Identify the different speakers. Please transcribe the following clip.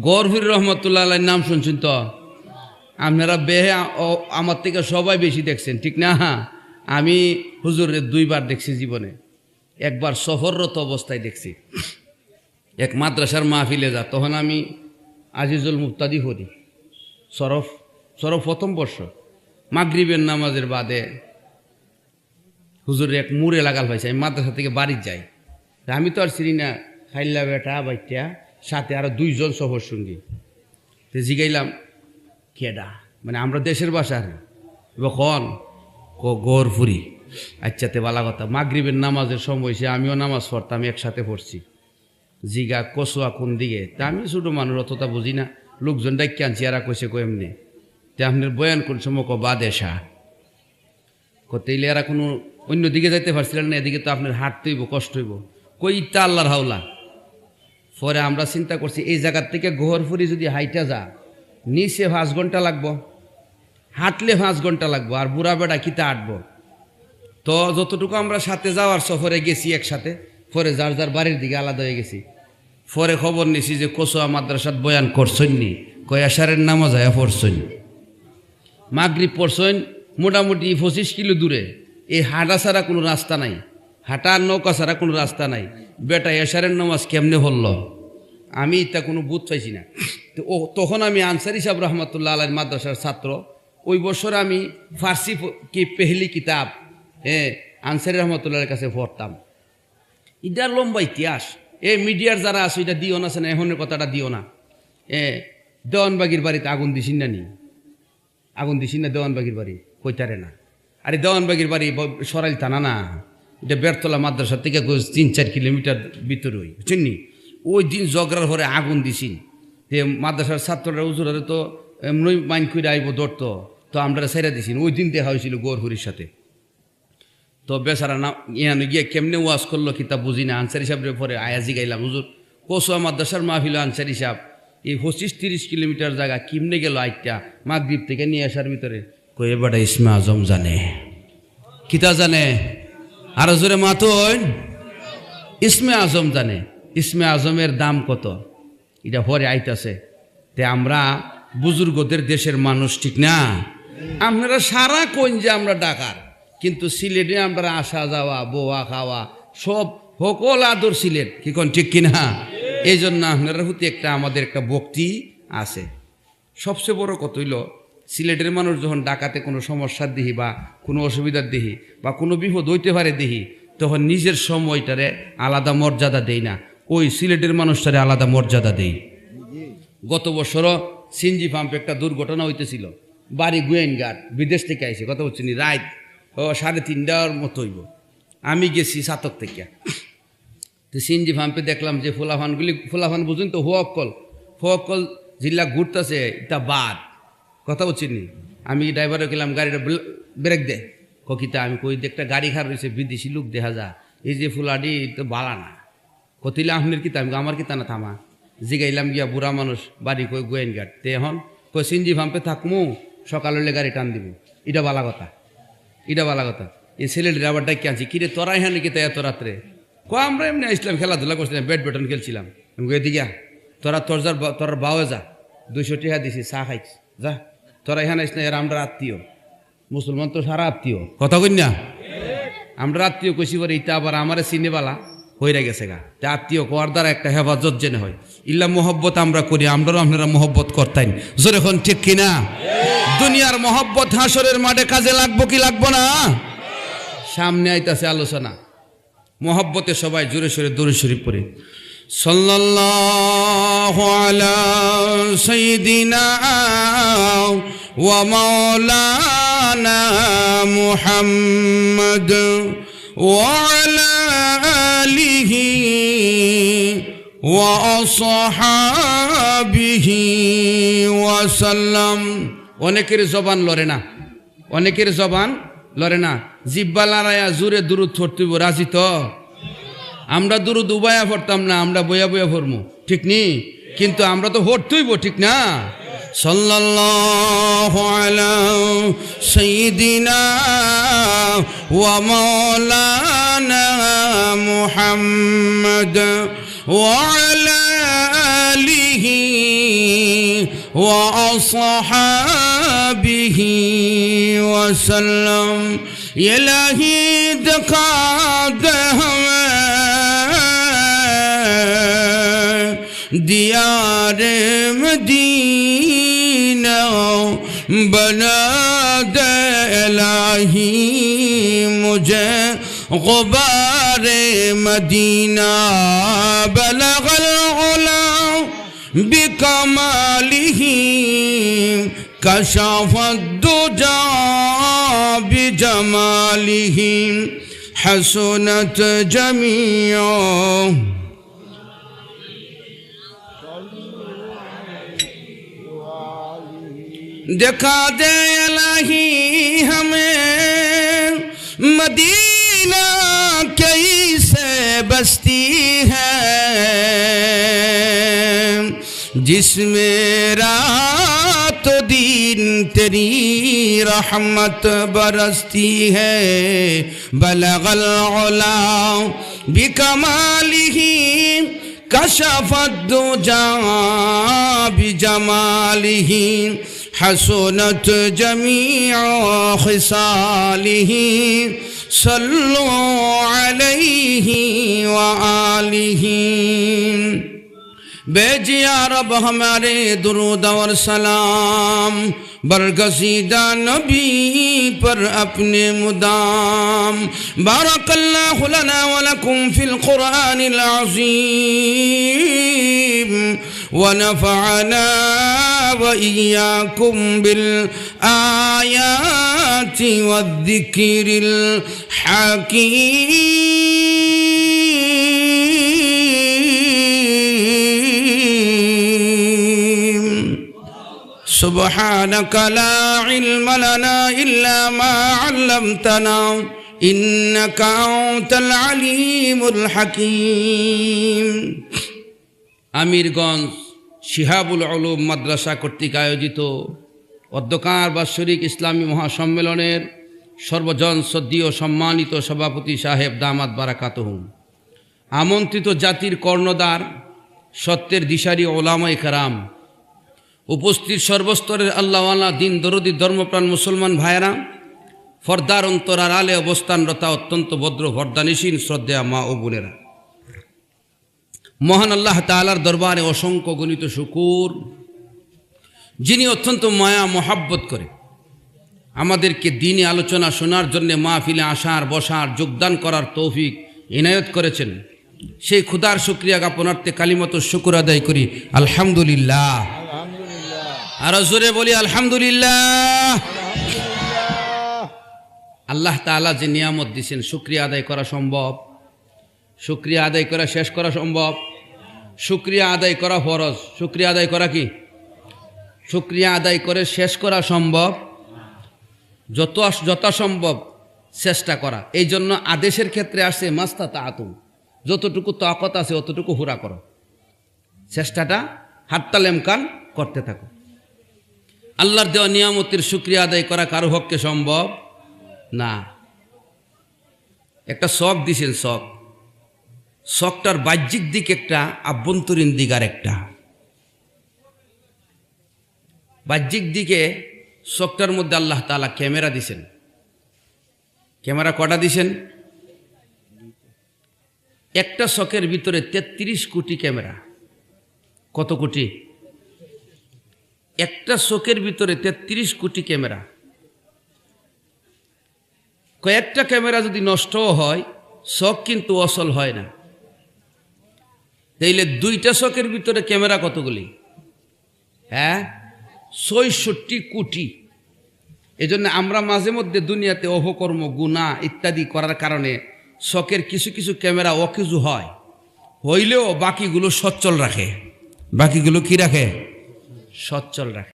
Speaker 1: গরফির রহমতুল্লাহ নাম শুনছেন তো? আপনারা বেহে আমার থেকে সবাই বেশি দেখছেন, ঠিক না? হ্যাঁ আমি হুজুরের দুইবার দেখছি জীবনে। একবার সফররত অবস্থায় দেখছি। এক মাদ্রাসার মাহফিলে যা, তখন আমি আজিজুল মুক্তাদি হরি সরফ সরফ প্রথম বর্ষ। মাগরিবের নামাজের বাদে হুজুরের এক মুড়ে লাগাল পাইছে আমি মাদ্রাসা থেকে বাড়ি যাই। আমি তো আর চিনি না খাইলা বেটা, বাইটা। সাথে আরও দুইজন সফর সঙ্গী তো জিগাইলাম, কেডা? মানে আমরা দেশের বাসা আর কন গৌরপুরি। আচ্ছা তে বালা কথা, মাগরিবের নামাজের সময় সে আমিও নামাজ পড়তাম, একসাথে পড়ছি। জিগা কসুয়া কোন দিকে? তা আমি ছোটো মানুষ, অতটা বুঝি না। লোকজন ডাকি আনছি, এরা কইছে, কো এমনি? তে আপনার বয়ান কোন সময়, ক বাদেশা? কতেইলে এরা কোনো অন্য দিকে যাইতে পারছিলেন না, এদিকে তো আপনার হাঁটতে হইব, কষ্ট হইব। কই ইত্যা আল্লাহর হাওলা। পরে আমরা চিন্তা করছি, এই জায়গার থেকে গোহরফুরি যদি হাইটা যা, নিচে পাঁচ ঘণ্টা লাগবো। হাঁটলে পাঁচ ঘণ্টা লাগবো, আর বুড়া বেড়া কিতা হাঁটবো? তো যতটুকু আমরা সাথে যাওয়ার সফরে গেছি একসাথে, পরে যার যার বাড়ির দিকে আলাদা হয়ে গেছি। পরে খবর নিছি যে কচুয়া মাদ্রাসাত বয়ান করছন্নি কয়াসারের নামা যায় পড়ছন। মাগরিব পড়ছন, মোটামুটি পঁচিশ কিলো দূরে। এই হাঁটা ছাড়া কোনো রাস্তা নাই। হাঁটা আর নৌকা ছাড়া কোনো রাস্তা নাই। বেটা এশারের নামাজ কেমনে হল? আমি তা কোনো বুধ পাইছি না। তো ও, তখন আমি আনসারি সাহেব রহমতুল্লাহ আলাই মাদ্রাসার ছাত্র। ওই বছর আমি ফার্সি কি পেহলি কিতাব হ্যাঁ আনসারি রহমতুল্লাহের কাছে পড়তাম। ইটার লম্বা ইতিহাস। এ মিডিয়ার যারা আছে এটা দিও না না এখনের কথাটা দিও না। এ, দেওয়ানবাগির বাড়িতে আগুন দিছিন না নি? আগুন দিছিন না দেওয়ানবাগির বাড়ি? কইতারে না। আরে দেওয়ানবাগির বাড়ি সরাইল টানা না? এটা বেরতলা মাদ্রাসা থেকে তিন চার কিলোমিটার ভিতরে ওই, বুঝছেন নি? ওই দিন জগরার ঘরে আগুন দিছিন তে মাদ্রাসার ছাত্ররা উজুরারে তো এমনি মাইন করে আইব দৌড়তো তো আমরা ছেড়ে দিছিন ওই দিন দেখা হয়েছিল গৌরহরির সাথে। তো বেচারা না, ইয়ানো গিয়ে কেমনে ওয়াজ করল কি তা বুঝি না। আনসারি সাহেবের পরে আয়াজি গাইলাম হুজুর, কসুয়া মাদ্রাসার মাহফিল আনসারি সাহেব এই পঁচিশ তিরিশ কিলোমিটার জায়গা কিমনে গেল আইটা মাগদ্বীপ থেকে নিয়ে আসার ভিতরে? কয়ে বেটা ইসমা আজম জানে। কিতা জানে? আরও জোরে মাতন। ইসমে আজম জানে। ইসমে আজমের দাম কত? এটা পরে আইতাছে। তে আমরা বুজুর্গদের দেশের মানুষ, ঠিক না? আপনারা সারা কোন যে আমরা ডাকার, কিন্তু সিলেটে আমরা আসা যাওয়া, বোয়া খাওয়া, সব সকল আদর সিলেট। কি কোন ঠিক কিনা? এই জন্য আপনারা হতে একটা আমাদের একটা ভক্তি আছে। সবচেয়ে বড় কত হইল? সিলেটের মানুষ যখন ডাকাতে কোনো সমস্যার দিহি বা কোনো অসুবিধার দিহি বা কোনো বিপদ হইতে পারে দিহি, তখন নিজের সময়টারে আলাদা মর্যাদা দেই না। ওই সিলেটের মানুষটারে আলাদা মর্যাদা দেই। গত বছরও সিনজি পাম্পে একটা দুর্ঘটনা হইতেছিল। বাড়ি গোয়েনঘাট, বিদেশ থেকে আইসে কথা নি, রাত সাড়ে তিনটার মতো হইব। আমি গেছি সাতক থেকে। তো সিনজি পাম্পে দেখলাম যে ফুলাফানগুলি, ফুলাফান বুঝুন তো হুয়াক্কল হুয়াক্কল জিল্লা ঘুরতেছে, এটা বাদ কথা বলছি নি? আমি ড্রাইভারে গেলাম, গাড়িটা ব্রেক দে। ককিতা, আমি কই একটা গাড়ি খারাপ রয়েছে, বিদেশি লোক, দেখা যা। এই যে ফুলাডি, তো বালা না। কতিলে আপনার কিতা, আমি আমার কিতা না থামা। জিগাইলাম গিয়া, বুড়া মানুষ, বাড়ি কই, গোয়েন গাট তে এখন কই, সিনজি পাম্পে থাকমু, সকাল গাড়ি টান দিব এটা বালা কথা। এটা বালা কথা। এই ছেলেটির আবার ডাকি আনছি, কিরে, তোরা এখানে কিতা এত রাত্রে? ক আমরা এমনি আসলাম, খেলাধুলা করছিলাম ব্যাডমিন্টন খেলছিলাম। আমি কই, এদিকে তোরা তোর তোর বাওয়ে যা, দুইশো টিহা দিছি, চা খাইছি, যা। তোরা এখানে আইস না এরা আমরা আত্মীয়। মুসলমান তো সারা আত্মীয়। কথা কই না? আমরা আত্মীয় কইছি পরে ইটা আবার আমারে চিনেবালা হইরা গেছে গা। তা আত্মীয় কোয়ার দ্বারা একটা হেফাজত জেনে হয়। ইল্লা মোহব্বত আমরা করি আমরাও আপনারা মোহব্বত করতেন এখন ঠিক কিনা দুনিয়ার মোহব্বত হাসরের মাঠে কাজে লাগবো কি লাগবো না? সামনে আইতাছে আলোচনা। মোহব্বতে সবাই জোরে সোরে দূরে শরীফ পড়ে। সাল্লাল্লাহু আলা সাইয়্যিদিনা ওয়া মাওলানা মুহাম্মদ ওয়া আলা আলিহি ওয়া আসহাবিহি ওয়া সাল্লাম অনেকের জবান লড়ে না। অনেকের জবান লড়ে না। জিব্বা লড়াইয়া জুরে দূরত থরতুব রাজি তো? আমরা দূর দুবায়া পড়তাম না, আমরা বয়া বয়া ফরমো ঠিক নি? কিন্তু আমরা তো পড়তেইব ঠিক না? সাহাবিহিম আলা সাইয়্যিদিনা ওয়া ওয়া دیار مدینہ بنا دے الہی مجھے غبار مدینہ بلغ العلا بکمالہی کشاف الدجا بجمالہی حسنت جمیعہ دکھا دے الہی ہمیں مدینہ کئی سے بستی ہے جس میں رات و دین تری رحمت برستی ہے بلغ العلا بکمالی کشف الدجا بجمالی حسنت جميع خصاله صلوا عليه وآله बेजिया रब हमारे दुरूद और सलाम बरगसीदा नबी पर अपने मुदाम बारकल्लाहु लना व लकुम फिल कुरानिल अज़ीम ونفعنا وإياكم بالآيات والذكر الحكيم. سبحانك لا علم لنا إلا ما علمتنا إنك أنت العليم الحكيم. আমিরগঞ্জ শিহাবুল আলম মাদ্রাসা কর্তৃক আয়োজিত অধ্যকার বাৎসরিক ইসলামী মহাসম্মেলনের সর্বজন সদ্যীয় সম্মানিত সভাপতি সাহেব দামাত বারাকাতহুম। আমন্ত্রিত জাতির কর্ণদার সত্যের দিশারি ওলামাই কারাম, উপস্থিত সর্বস্তরের আল্লাহওয়ালা দিন দরদি ধর্মপ্রাণ মুসলমান ভাইয়েরা, ফর্দার অন্তরার আলে অবস্থানরতা অত্যন্ত ভদ্র ভর্দানিসীন শ্রদ্ধা মা ও বোনেরা। মহান আল্লাহ তালার দরবারে অসংখ্য গণিত শুকুর যিনি অত্যন্ত মায়া মহাব্বত করে আমাদেরকে দিনে আলোচনা শোনার জন্য মাহফিলে আসার বসার যোগদান করার তৌফিক ইনায়ত করেছেন। সেই ক্ষুদার শুক্রিয়া জ্ঞাপনার্থে কালিমত শুকুর আদায় করি। আলহামদুলিল্লাহ। আরও জোরে বলি আলহামদুলিল্লাহ। আল্লাহ তাআলা যে নিয়ামত দিছেন শুক্রিয়া আদায় করা সম্ভব। শুক্রিয়া আদায় করা শেষ করা সম্ভব। শুক্রিয়া আদায় করা ফরজ। শুক্রিয়া আদায় করা কি? শুক্রিয়া আদায় করে শেষ করা সম্ভব। যত যথাসম্ভব চেষ্টা করা। এই জন্য আদেশের ক্ষেত্রে আসছে মাস্তা তাতুম যতটুকু তাকত আছে, অতটুকু হুরা করো। চেষ্টাটা হাট্টা লেমকান করতে থাকো। আল্লাহর দেওয়া নিয়ামতের শুক্রিয়া আদায় করা কারও পক্ষে সম্ভব না। একটা শখ দিছেন শখ শখটার বাহ্যিক দিক একটা, আভ্যন্তরীণ দিক আর একটা বাহ্যিক দিকে শখটার মধ্যে আল্লাহ তালা ক্যামেরা দিছেন। ক্যামেরা কটা দিছেন? একটা শখের ভিতরে ৩৩ কোটি ক্যামেরা। কত কোটি? একটা শোকের ভিতরে ৩৩ কোটি ক্যামেরা। কয়েকটা ক্যামেরা যদি নষ্টও হয়, শখ কিন্তু অসল হয় না। তাইলে দুইটা শখের ভিতরে ক্যামেরা কতগুলি? হ্যাঁ? ছয়ষট্টি কোটি। এজন্য আমরা মাঝে মধ্যে দুনিয়াতে অহকর্ম গুণা ইত্যাদি করার কারণে শখের কিছু কিছু ক্যামেরা অকিজু হয়। হইলেও বাকিগুলো সচ্ছল রাখে। বাকিগুলো কি রাখে? সচ্ছল রাখে।